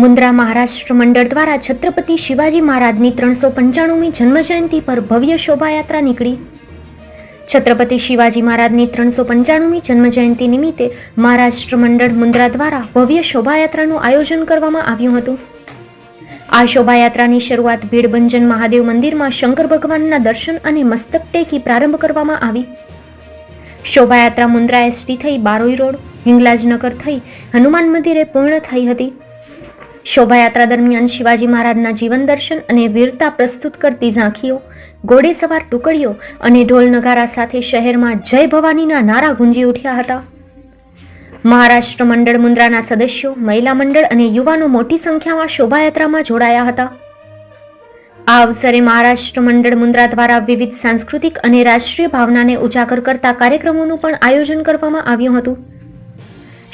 મુન્દ્રા મહારાષ્ટ્ર મંડળ દ્વારા છત્રપતિ શિવાજી મહારાજની ત્રણસો પંચાણુમી જન્મજયંતિ પર ભવ્ય શોભાયાત્રા નીકળી. છત્રપતિ શિવાજી મહારાજની ત્રણસો પંચાણુમી જન્મજયંતિ નિમિત્તે મહારાષ્ટ્ર મંડળ મુન્દ્રા દ્વારા ભવ્ય શોભાયાત્રાનું આયોજન કરવામાં આવ્યું હતું. આ શોભાયાત્રાની શરૂઆત ભીડભંજન મહાદેવ મંદિરમાં શંકર ભગવાનના દર્શન અને મસ્તક ટેકી પ્રારંભ કરવામાં આવી. શોભાયાત્રા મુન્દ્રા એસટી થઈ બારોઈ રોડ, હિંગલાજનગર થઈ હનુમાન મંદિરે પૂર્ણ થઈ હતી. શોભાયાત્રા દરમિયાન શિવાજી મહારાજના જીવન દર્શન અને વીરતા પ્રસ્તુત કરતી ઝાંખીઓ ઘોડેસવાર ટુકડીઓ અને ઢોલ નગારા સાથે શહેરમાં જય ભવાનીના નારા ગુંજી ઉઠ્યા હતા. મહારાષ્ટ્ર મંડળ મુન્દ્રાના સદસ્યો, મહિલા મંડળ અને યુવાનો મોટી સંખ્યામાં શોભાયાત્રામાં જોડાયા હતા. આ અવસરે મહારાષ્ટ્ર મંડળ મુન્દ્રા દ્વારા વિવિધ સાંસ્કૃતિક અને રાષ્ટ્રીય ભાવનાને ઉજાગર કરતા કાર્યક્રમોનું પણ આયોજન કરવામાં આવ્યું હતું.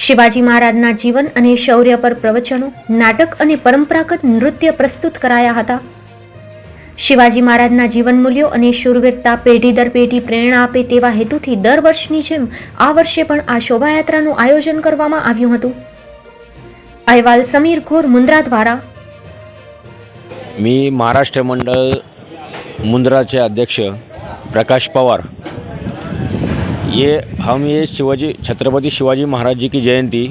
શિવાજી મહારાજના જીવન અને શૌર્ય પર પ્રવચનો નાટક અને પરંપરાગત નૃત્ય પ્રસ્તુત કરાયા હતા શિવાજી મહારાજના જીવન મૂલ્યો અને શૂરવીરતા પેઢી દર પેઢી પ્રેરણા આપે તેવા હેતુથી દર વર્ષની જેમ આ વર્ષે પણ આ શોભાયાત્રાનું આયોજન કરવામાં આવ્યું હતું અહેવાલ સમીર ઘોર મુન્દ્રા દ્વારા मी महाराष्ट्र मंडळ मुंद्राचे अध्यक्ष प्रकाश पवार ये हम ये शिवाजी, छत्रपति शिवाजी महाराज जी की जयंती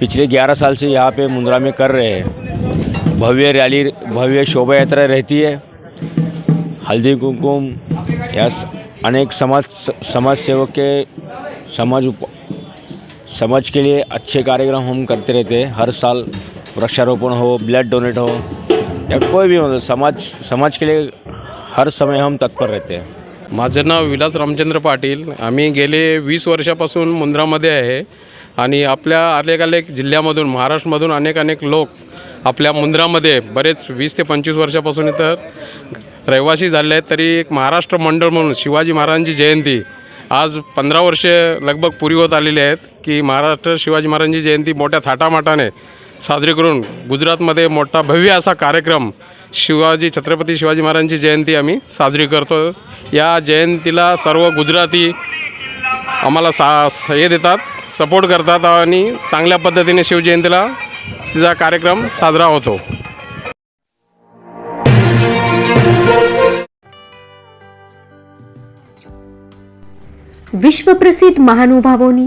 पिछले 11 साल से यहाँ पे मुंद्रा में कर रहे हैं। भव्य रैली, भव्य शोभा यात्रा रहती है। हल्दी कुमकुम या अनेक समाज समाज सेवक के, समाज उप, समाज के लिए अच्छे कार्यक्रम हम करते रहते हैं। हर साल वृक्षारोपण हो, ब्लड डोनेट हो, या कोई भी मतलब समाज समाज के लिए हर समय हम तत्पर रहते हैं। माझं नाव विलास रामचंद्र पाटील. आम्ही गेले वीस वर्षापासून मुंद्रामध्ये आहे आणि आपल्या अनेक अनेक जिल्ह्यामधून महाराष्ट्रामधून अनेक अनेक लोक आपल्या मुंद्रामध्ये बरेच वीस ते पंचवीस वर्षापासून इथं रहिवासी झाले आहेत. तरी एक महाराष्ट्र मंडळ म्हणून शिवाजी महाराजांची जयंती आज पंधरा वर्षे लगभग पुरी होत आलेली आहेत की महाराष्ट्र शिवाजी महाराजांची जयंती मोठ्या थाटामाटाने साजरी करून गुजरातमध्ये मोठा भव्य असा कार्यक्रम शिवाजी छत्रपती शिवाजी महाराजांची जयंती आम्ही साजरी करतो. या जयंतीला सर्व गुजराती आम्हाला सा हे देतात सपोर्ट करतात आणि चांगल्या पद्धतीने शिवजयंतीला तिचा कार्यक्रम साजरा होतो. विश्वप्रसिद्ध महानुभावोनी